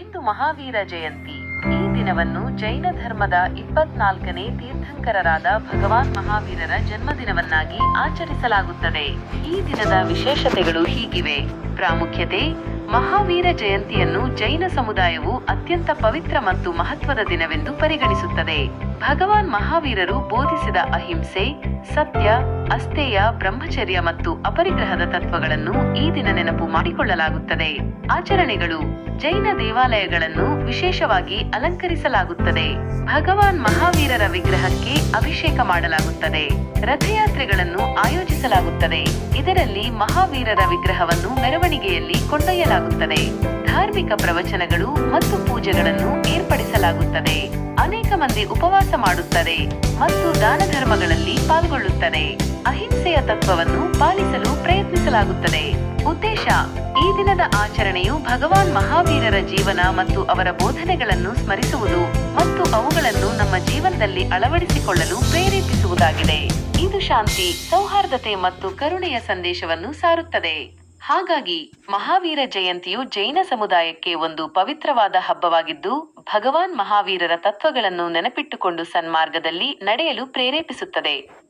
ಇಂದು ಮಹಾವೀರ ಜಯಂತಿ. ಈ ದಿನವನ್ನು ಜೈನ ಧರ್ಮದ ಇಪ್ಪತ್ನಾಲ್ಕನೇ ತೀರ್ಥಂಕರರಾದ ಭಗವಾನ್ ಮಹಾವೀರರ ಜನ್ಮದಿನವನ್ನಾಗಿ ಆಚರಿಸಲಾಗುತ್ತದೆ. ಈ ದಿನದ ವಿಶೇಷತೆಗಳು ಹೀಗಿವೆ. ಪ್ರಾಮುಖ್ಯತೆ ಮಹಾವೀರ ಜಯಂತಿಯನ್ನು ಜೈನ ಸಮುದಾಯವು ಅತ್ಯಂತ ಪವಿತ್ರ ಮತ್ತು ಮಹತ್ವದ ದಿನವೆಂದು ಪರಿಗಣಿಸುತ್ತದೆ. ಭಗವಾನ್ ಮಹಾವೀರರು ಬೋಧಿಸಿದ ಅಹಿಂಸೆ, ಸತ್ಯ, ಅಸ್ಥೇಯ, ಬ್ರಹ್ಮಚರ್ಯ ಮತ್ತು ಅಪರಿಗ್ರಹದ ತತ್ವಗಳನ್ನು ಈ ದಿನ ನೆನಪು ಮಾಡಿಕೊಳ್ಳಲಾಗುತ್ತದೆ. ಆಚರಣೆಗಳು, ಜೈನ ದೇವಾಲಯಗಳನ್ನು ವಿಶೇಷವಾಗಿ ಅಲಂಕರಿಸಲಾಗುತ್ತದೆ. ಭಗವಾನ್ ಮಹಾವೀರರ ವಿಗ್ರಹಕ್ಕೆ ಅಭಿಷೇಕ ಮಾಡಲಾಗುತ್ತದೆ. ರಥಯಾತ್ರೆಗಳನ್ನು ಆಯೋಜಿಸಲಾಗುತ್ತದೆ. ಇದರಲ್ಲಿ ಮಹಾವೀರರ ವಿಗ್ರಹವನ್ನು ಮೆರವಣಿಗೆಯಲ್ಲಿ ಕೊಂಡೊಯ್ಯಲಾಗುತ್ತದೆ. ಧಾರ್ಮಿಕ ಪ್ರವಚನಗಳು ಮತ್ತು ಪೂಜೆಗಳನ್ನು ಏರ್ಪಡಿಸಲಾಗುತ್ತದೆ. ಅನೇಕ ಮಂದಿ ಉಪವಾಸ ಮಾಡುತ್ತದೆ ಮತ್ತು ದಾನ ಧರ್ಮಗಳಲ್ಲಿ ಪಾಲ್ಗೊಳ್ಳುತ್ತದೆ. ಅಹಿಂಸೆಯ ತತ್ವವನ್ನು ಪಾಲಿಸಲು ಪ್ರಯತ್ನಿಸಲಾಗುತ್ತದೆ. ಉದ್ದೇಶ, ಈ ದಿನದ ಆಚರಣೆಯು ಭಗವಾನ್ ಮಹಾವೀರರ ಜೀವನ ಮತ್ತು ಅವರ ಬೋಧನೆಗಳನ್ನು ಸ್ಮರಿಸುವುದು ಮತ್ತು ಅವುಗಳನ್ನು ನಮ್ಮ ಜೀವನದಲ್ಲಿ ಅಳವಡಿಸಿಕೊಳ್ಳಲು ಪ್ರೇರೇಪಿಸುವುದಾಗಿದೆ. ಇದು ಶಾಂತಿ, ಸೌಹಾರ್ದತೆ ಮತ್ತು ಕರುಣೆಯ ಸಂದೇಶವನ್ನು ಸಾರುತ್ತದೆ. ಹಾಗಾಗಿ ಮಹಾವೀರ ಜಯಂತಿಯು ಜೈನ ಸಮುದಾಯಕ್ಕೆ ಒಂದು ಪವಿತ್ರವಾದ ಹಬ್ಬವಾಗಿದ್ದು, ಭಗವಾನ್ ಮಹಾವೀರರ ತತ್ವಗಳನ್ನು ನೆನಪಿಟ್ಟುಕೊಂಡು ಸನ್ಮಾರ್ಗದಲ್ಲಿ ನಡೆಯಲು ಪ್ರೇರೇಪಿಸುತ್ತದೆ.